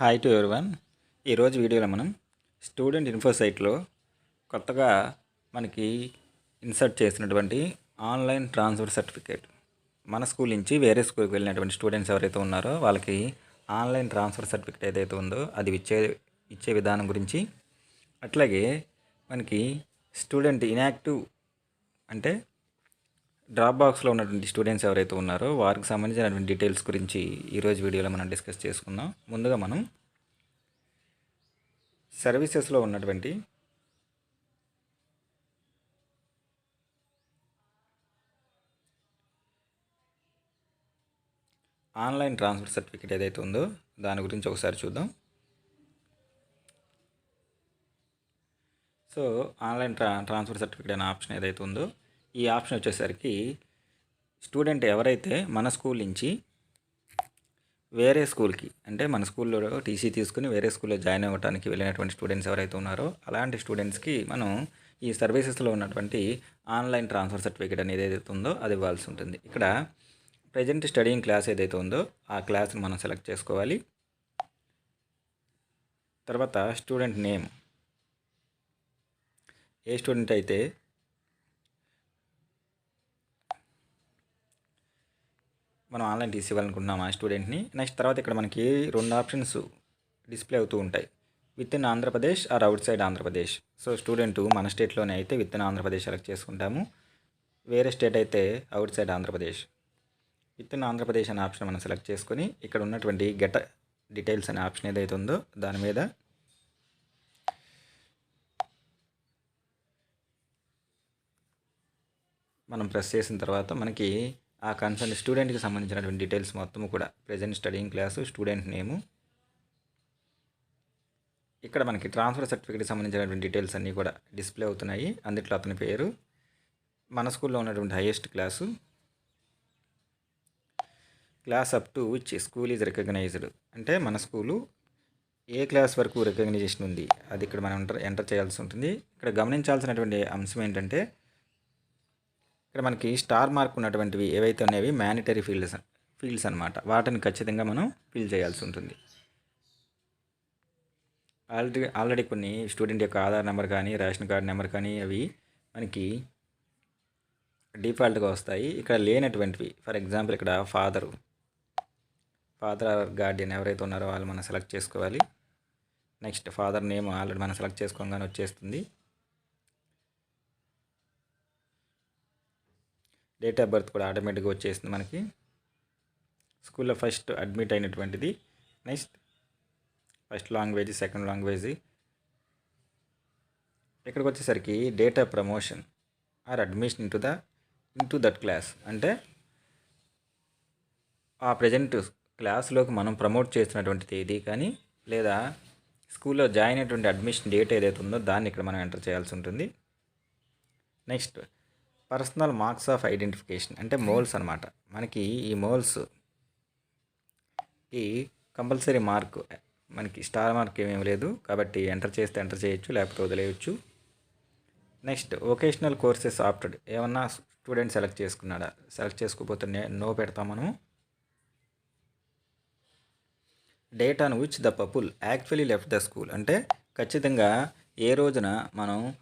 Hi to one ఈరోజు వీడియోలో మనం స్టూడెంట్ ఇన్ఫో సైట్లో కొత్తగా మనకి ఇన్సర్ట్ చేసినటువంటి ఆన్లైన్ ట్రాన్స్ఫర్ సర్టిఫికేట్ మన స్కూల్ నుంచి వేరే స్కూల్కి వెళ్ళినటువంటి స్టూడెంట్స్ ఎవరైతే ఉన్నారో వాళ్ళకి ఆన్లైన్ ట్రాన్స్ఫర్ సర్టిఫికేట్ ఏదైతే ఉందో అది ఇచ్చే ఇచ్చే విధానం గురించి అట్లాగే మనకి స్టూడెంట్ ఇన్యాక్టివ్ అంటే డ్రాప్ బాక్స్లో ఉన్నటువంటి స్టూడెంట్స్ ఎవరైతే ఉన్నారో వారికి సంబంధించినటువంటి డీటెయిల్స్ గురించి ఈరోజు వీడియోలో మనం డిస్కస్ చేసుకుందాం. ముందుగా మనం సర్వీసెస్లో ఉన్నటువంటి ఆన్లైన్ ట్రాన్స్ఫర్ సర్టిఫికేట్ ఏదైతే ఉందో దాని గురించి ఒకసారి చూద్దాం. సో ఆన్లైన్ ట్రా ట్రాన్స్ఫర్ సర్టిఫికేట్ అనే ఆప్షన్ ఏదైతే ఉందో ఈ ఆప్షన్ వచ్చేసరికి స్టూడెంట్ ఎవరైతే మన స్కూల్ నుంచి వేరే స్కూల్కి అంటే మన స్కూల్లో టీసీ తీసుకుని వేరే స్కూల్లో జాయిన్ అవ్వడానికి వెళ్ళినటువంటి స్టూడెంట్స్ ఎవరైతే ఉన్నారో అలాంటి స్టూడెంట్స్కి మనం ఈ సర్వీసెస్లో ఉన్నటువంటి ఆన్లైన్ ట్రాన్స్ఫర్ సర్టిఫికేట్ అనేది ఏదైతే ఉందో అది ఇవ్వాల్సి ఉంటుంది. ఇక్కడ ప్రజెంట్ స్టడీయింగ్ క్లాస్ ఏదైతే ఉందో ఆ క్లాస్ని మనం సెలెక్ట్ చేసుకోవాలి. తర్వాత స్టూడెంట్ నేమ్. ఏ స్టూడెంట్ అయితే మనం ఆన్లైన్ టీసీ ఇవ్వాలనుకుంటున్నాం ఆ స్టూడెంట్ని? నెక్స్ట్ తర్వాత ఇక్కడ మనకి రెండు ఆప్షన్స్ డిస్ప్లే అవుతూ ఉంటాయి. Within Andhra Pradesh or outside Andhra Pradesh so student మన స్టేట్లోనే అయితే విత్ ఇన్ ఆంధ్రప్రదేశ్ సెలెక్ట్ చేసుకుంటాము. వేరే స్టేట్ అయితే outside Andhra Pradesh within Andhra Pradesh అనే ఆప్షన్ మనం సెలెక్ట్ చేసుకొని ఇక్కడ ఉన్నటువంటి గెట్ డీటెయిల్స్ అనే ఆప్షన్ ఏదైతే ఉందో దాని మీద మనం ప్రెస్ చేసిన తర్వాత మనకి ఆ కన్సర్న్ స్టూడెంట్కి సంబంధించినటువంటి డీటెయిల్స్ మొత్తం కూడా present studying class student name. ఇక్కడ మనకి ట్రాన్స్ఫర్ సర్టిఫికేట్కి సంబంధించినటువంటి డీటెయిల్స్ అన్నీ కూడా డిస్ప్లే అవుతున్నాయి. అందుట్లో అతని పేరు మన స్కూల్లో ఉన్నటువంటి highest class class up to which school is recognized అంటే మన స్కూలు ఏ క్లాస్ వరకు రికగ్నైజేషన్ ఉంది అది ఇక్కడ మనం ఎంటర్ ఎంటర్ చేయాల్సి ఉంటుంది. ఇక్కడ గమనించాల్సినటువంటి అంశం ఏంటంటే ఇక్కడ మనకి స్టార్ మార్క్ ఉన్నటువంటివి ఏవైతే ఉన్నాయో మ్యానిటరీ ఫీల్డ్స్ ఫీల్డ్స్ అనమాట వాటిని ఖచ్చితంగా మనం ఫిల్ చేయాల్సి ఉంటుంది. ఆల్రెడీ ఆల్రెడీ కొన్ని స్టూడెంట్ యొక్క ఆధార్ నెంబర్ కానీ రేషన్ కార్డ్ నెంబర్ కానీ అవి మనకి డిఫాల్ట్గా వస్తాయి. ఇక్కడ లేనటువంటివి ఫర్ ఎగ్జాంపుల్ ఇక్కడ ఫాదరు ఫాదర్ గార్డియన్ ఎవరైతే ఉన్నారో వాళ్ళు మనం సెలెక్ట్ చేసుకోవాలి. నెక్స్ట్ ఫాదర్ నేమ్ ఆల్రెడీ మనం సెలెక్ట్ చేసుకోగానే వచ్చేస్తుంది. డేట్ ఆఫ్ బర్త్ కూడా ఆటోమేటిక్గా వచ్చేస్తుంది మనకి. స్కూల్లో first admit అయినటువంటిది. Next first language second language ఇక్కడికి వచ్చేసరికి date of promotion or admission into the into that class అంటే ఆ ప్రజెంట్ క్లాస్లోకి మనం ప్రమోట్ చేస్తున్నటువంటి తేదీ కానీ లేదా స్కూల్లో జాయిన్ అయినటువంటి అడ్మిషన్ డేట్ ఏదైతే ఉందో దాన్ని ఇక్కడ మనం ఎంటర్ చేయాల్సి ఉంటుంది. Next personal marks of identification అంటే మోల్స్ అనమాట మనకి ఈ మోల్స్ ఈ కంపల్సరీ మార్క్ మనకి స్టార్ మార్క్ ఏమేమి లేదు కాబట్టి ఎంటర్ చేస్తే ఎంటర్ చేయొచ్చు లేకపోతే వదిలేయచ్చు. Next vocational courses opted. ఏమన్నా స్టూడెంట్ సెలెక్ట్ చేసుకున్నాడా? సెలెక్ట్ చేసుకోకపోతే నో పెడతాం మనము. Date on which the people actually left the school. అంటే ఖచ్చితంగా ఏ రోజున మనం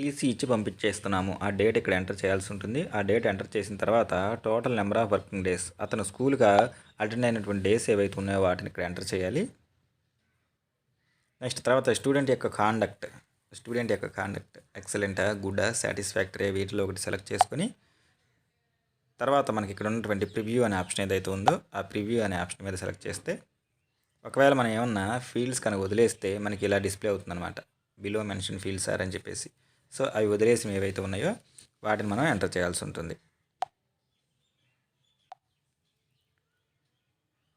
టీసీ ఇచ్చి పంపించేస్తున్నాము. ఆ డేట్ ఇక్కడ ఎంటర్ చేయాల్సి ఉంటుంది. ఆ డేట్ ఎంటర్ చేసిన తర్వాత total number of working days అతను స్కూల్గా అటెండ్ అయినటువంటి డేస్ ఏవైతే ఉన్నాయో వాటిని ఇక్కడ ఎంటర్ చేయాలి. నెక్స్ట్ తర్వాత స్టూడెంట్ యొక్క కాండక్ట్ స్టూడెంట్ యొక్క కాండక్ట్ ఎక్సలెంటా గుడ్ సాటిస్ఫాక్టరీ వీటిలో ఒకటి సెలెక్ట్ చేసుకొని తర్వాత మనకి ఇక్కడ ఉన్నటువంటి ప్రివ్యూ అనే ఆప్షన్ ఏదైతే ఉందో ఆ ప్రివ్యూ అనే ఆప్షన్ మీద సెలెక్ట్ చేస్తే ఒకవేళ మనం ఏమన్నా ఫీల్డ్స్ కనుక వదిలేస్తే మనకి ఇలా డిస్ప్లే అవుతుందన్నమాట. బిలో మెన్షన్ ఫీల్డ్స్ సార్ అని చెప్పేసి. సో అవి వదిలేసి ఏవైతే ఉన్నాయో వాటిని మనం ఎంటర్ చేయాల్సి ఉంటుంది.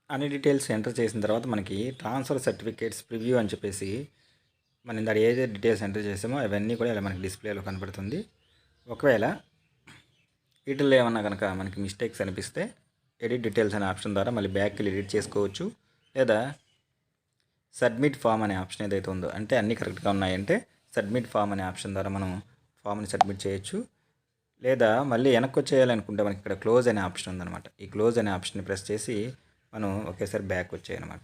అన్ని డీటెయిల్స్ ఎంటర్ చేసిన తర్వాత మనకి ట్రాన్స్ఫర్ సర్టిఫికేట్స్ ప్రివ్యూ అని చెప్పేసి మనం ఇందాక ఏదైతే డీటెయిల్స్ ఎంటర్ చేసామో అవన్నీ కూడా ఇలా మనకి డిస్ప్లేలో కనపడుతుంది. ఒకవేళ వీటిల్లో ఏమన్నా కనుక మనకి మిస్టేక్స్ అనిపిస్తే ఎడిట్ డీటెయిల్స్ అనే ఆప్షన్ ద్వారా మళ్ళీ బ్యాక్కి ఎడిట్ చేసుకోవచ్చు. లేదా సబ్మిట్ ఫామ్ అనే ఆప్షన్ ఏదైతే ఉందో అంటే అన్నీ కరెక్ట్గా ఉన్నాయంటే సబ్మిట్ ఫామ్ అనే ఆప్షన్ ద్వారా మనం ఫామ్ని సబ్మిట్ చేయొచ్చు. లేదా మళ్ళీ వెనక్కి వచ్చేయాలనుకుంటే మనకి ఇక్కడ క్లోజ్ అనే ఆప్షన్ ఉందన్నమాట. ఈ క్లోజ్ అనే ఆప్షన్ని ప్రెస్ చేసి మనం ఒకేసారి బ్యాక్ వచ్చేయనమాట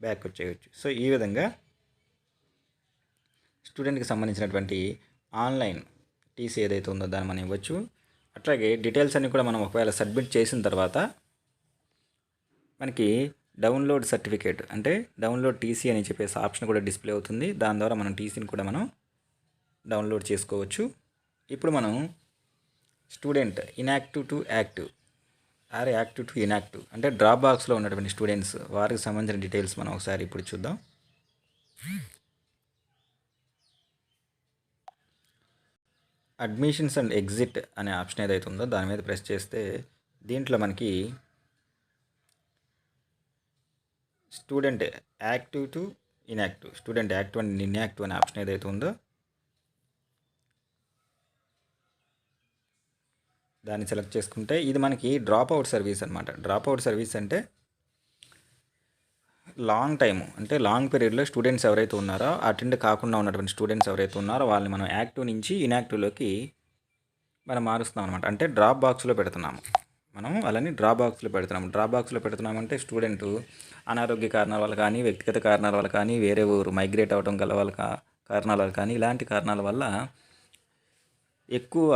బ్యాక్ వచ్చేయచ్చు. సో ఈ విధంగా స్టూడెంట్కి సంబంధించినటువంటి ఆన్లైన్ టీసీ ఏదైతే ఉందో దాన్ని మనం ఇవ్వచ్చు. అట్లాగే డీటెయిల్స్ అన్నీ కూడా మనం ఒకవేళ సబ్మిట్ చేసిన తర్వాత మనకి డౌన్లోడ్ సర్టిఫికేట్ అంటే డౌన్లోడ్ టీసీ అని చెప్పేసి ఆప్షన్ కూడా డిస్ప్లే అవుతుంది. దాని ద్వారా మనం టీసీని కూడా మనం డౌన్లోడ్ చేసుకోవచ్చు. ఇప్పుడు మనం student inactive to active. Or active to inactive. అంటే డ్రాప్ బాక్స్లో ఉన్నటువంటి స్టూడెంట్స్ వారికి సంబంధించిన డీటెయిల్స్ మనం ఒకసారి ఇప్పుడు చూద్దాం. అడ్మిషన్స్ అండ్ ఎగ్జిట్ అనే ఆప్షన్ ఏదైతే ఉందో దాని మీద ప్రెస్ చేస్తే దీంట్లో మనకి student active to inactive student active and inactive అనే ఆప్షన్ ఏదైతే ఉందో దాన్ని సెలెక్ట్ చేసుకుంటే ఇది మనకి డ్రాప్ అవుట్ సర్వీస్ అనమాట డ్రాప్ అవుట్ సర్వీస్ అంటే లాంగ్ టైం అంటే లాంగ్ పీరియడ్లో స్టూడెంట్స్ ఎవరైతే ఉన్నారో అటెండ్ కాకుండా ఉన్నటువంటి స్టూడెంట్స్ ఎవరైతే ఉన్నారో వాళ్ళని మనం యాక్టివ్ నుంచి ఇన్యాక్టివ్లోకి మనం మారుస్తున్నాం అనమాట అంటే డ్రాప్ బాక్స్లో పెడుతున్నాము. మనం వాళ్ళని డ్రాప్ బాక్స్లో పెడుతున్నాము. డ్రాప్ బాక్స్లో పెడుతున్నామంటే స్టూడెంట్ అనారోగ్య కారణాల వల్ల కానీ వ్యక్తిగత కారణాల వల్ల కానీ వేరే ఊరు మైగ్రేట్ అవ్వడం గల వాళ్ళ కారణాల వల్ల కానీ ఇలాంటి కారణాల వల్ల ఎక్కువ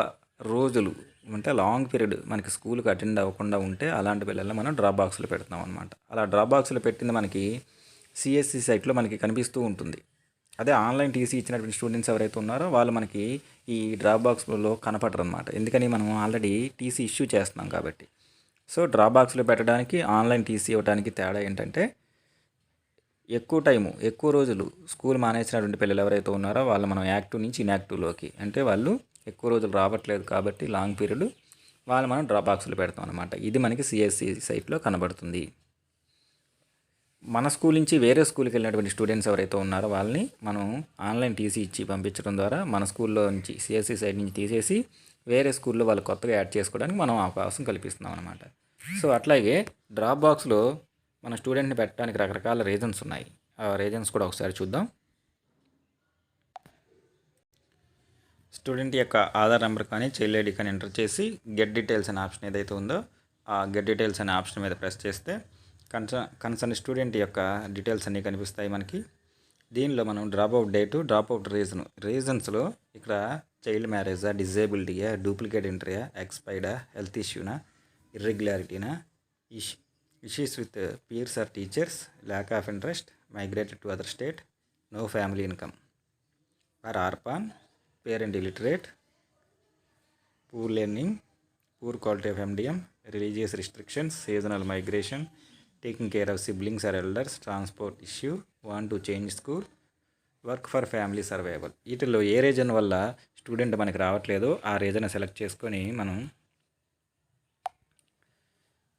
రోజులు అంటే లాంగ్ పీరియడ్ మనకి స్కూల్కి అటెండ్ అవ్వకుండా ఉంటే అలాంటి పిల్లల్ని మనం డ్రాప్ బాక్స్లో పెడుతున్నాం అనమాట అలా డ్రాప్ బాక్స్లో పెట్టింది మనకి సిఎస్సి సైట్లో మనకి కనిపిస్తూ ఉంటుంది. అదే ఆన్లైన్ టీసీ ఇచ్చినటువంటి స్టూడెంట్స్ ఎవరైతే ఉన్నారో వాళ్ళు మనకి ఈ డ్రాప్ బాక్స్లో కనపడరు అనమాట ఎందుకని మనం ఆల్రెడీ టీసీ ఇష్యూ చేస్తున్నాం కాబట్టి. సో డ్రాప్ బాక్స్లో పెట్టడానికి ఆన్లైన్ టీసీ ఇవ్వడానికి తేడా ఏంటంటే ఎక్కువ టైము ఎక్కువ రోజులు స్కూల్ మానేసినటువంటి పిల్లలు ఎవరైతే ఉన్నారో వాళ్ళు మనం యాక్టివ్ నుంచి ఇన్యాక్టివ్లోకి అంటే వాళ్ళు ఎక్కువ రోజులు రావట్లేదు కాబట్టి లాంగ్ పీరియడ్ వాళ్ళు మనం డ్రాప్ బాక్స్లో పెడతాం అనమాట ఇది మనకి సిఎస్సి సైట్లో కనబడుతుంది. మన స్కూల్ నుంచి వేరే స్కూల్కి వెళ్ళినటువంటి స్టూడెంట్స్ ఎవరైతే ఉన్నారో వాళ్ళని మనం ఆన్లైన్ టీసీ ఇచ్చి పంపించడం ద్వారా మన స్కూల్లో నుంచి సిఎస్సి సైడ్ నుంచి తీసేసి వేరే స్కూల్లో వాళ్ళు కొత్తగా యాడ్ చేసుకోవడానికి మనం అవకాశం కల్పిస్తున్నాం అనమాట సో అట్లాగే డ్రాప్ బాక్స్లో మన స్టూడెంట్ని పెట్టడానికి రకరకాల రీజన్స్ ఉన్నాయి. ఆ రీజన్స్ కూడా ఒకసారి చూద్దాం. స్టూడెంట్ యొక్క ఆధార్ నెంబర్ కానీ చైల్డ్ ఐడి కానీ ఎంటర్ చేసి గెట్ డీటెయిల్స్ అనే ఆప్షన్ ఏదైతే ఉందో ఆ గెట్ డీటెయిల్స్ అనే ఆప్షన్ మీద ప్రెస్ చేస్తే కన్సర్న్ కన్సర్న్ స్టూడెంట్ యొక్క డీటెయిల్స్ అన్నీ కనిపిస్తాయి మనకి. దీనిలో మనం drop out date drop out reason రీజన్స్లో ఇక్కడ చైల్డ్ మ్యారేజా డిజేబిలిటీయా డూప్లికేట్ ఎంట్రీయా ఎక్స్పైర్డా హెల్త్ ఇష్యూనా ఇర్రెగ్యులారిటీనా ఇష్ issues with peers or teachers lack of interest migrated to other state no family income. Or orphan. Parent illiterate poor learning poor quality of MDM religious restrictions seasonal migration taking care of siblings or elders transport issue want to change school work for family survival. వీటిల్లో ఏ reason వల్ల student మనకి రావట్లేదో ఆ reason select చేసుకొని మనం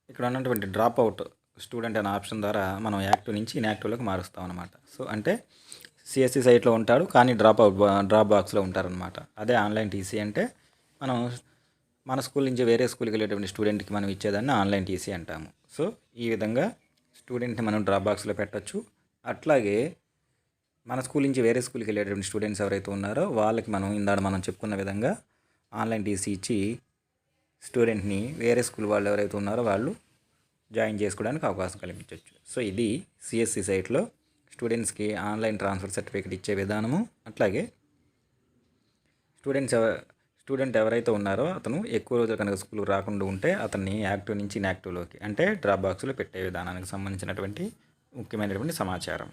ఇక్కడ ఉన్నటువంటి drop out student అనే ఆప్షన్ ద్వారా మనం యాక్టివ్ నుంచి ఇన్యాక్టివ్లోకి మారుస్తాం అనమాట సో అంటే సిఎస్సి సైట్లో ఉంటాడు కానీ డ్రాప్ అవుట్ డ్రాప్ బాక్స్లో ఉంటారనమాట అదే ఆన్లైన్ టీసీ అంటే మనం మన స్కూల్ నుంచి వేరే స్కూల్కి వెళ్ళేటువంటి స్టూడెంట్కి మనం ఇచ్చేదాన్ని ఆన్లైన్ టీసీ అంటాము. సో ఈ విధంగా స్టూడెంట్ని మనం డ్రాప్ బాక్స్లో పెట్టచ్చు. అట్లాగే మన స్కూల్ నుంచి వేరే స్కూల్కి వెళ్ళేటువంటి స్టూడెంట్స్ ఎవరైతే ఉన్నారో వాళ్ళకి మనం ఇందాడ మనం చెప్పుకున్న విధంగా ఆన్లైన్ టీసీ ఇచ్చి స్టూడెంట్ని వేరే స్కూల్ వాళ్ళు ఎవరైతే ఉన్నారో వాళ్ళు జాయిన్ చేసుకోవడానికి అవకాశం కల్పించవచ్చు సో ఇది సిఎస్సి సైట్లో స్టూడెంట్స్కి ఆన్లైన్ ట్రాన్స్ఫర్ సర్టిఫికేట్ ఇచ్చే విధానము అట్లాగే స్టూడెంట్స్ ఎవ స్టూడెంట్ ఎవరైతే ఉన్నారో అతను ఎక్కువ రోజులు కనుక స్కూల్ రాకుండా ఉంటే అతన్ని యాక్టివ్ నుంచి ఇన్యాక్టివ్లోకి అంటే డ్రాప్ బాక్స్లో పెట్టే విధానానికి సంబంధించినటువంటి ముఖ్యమైనటువంటి సమాచారం.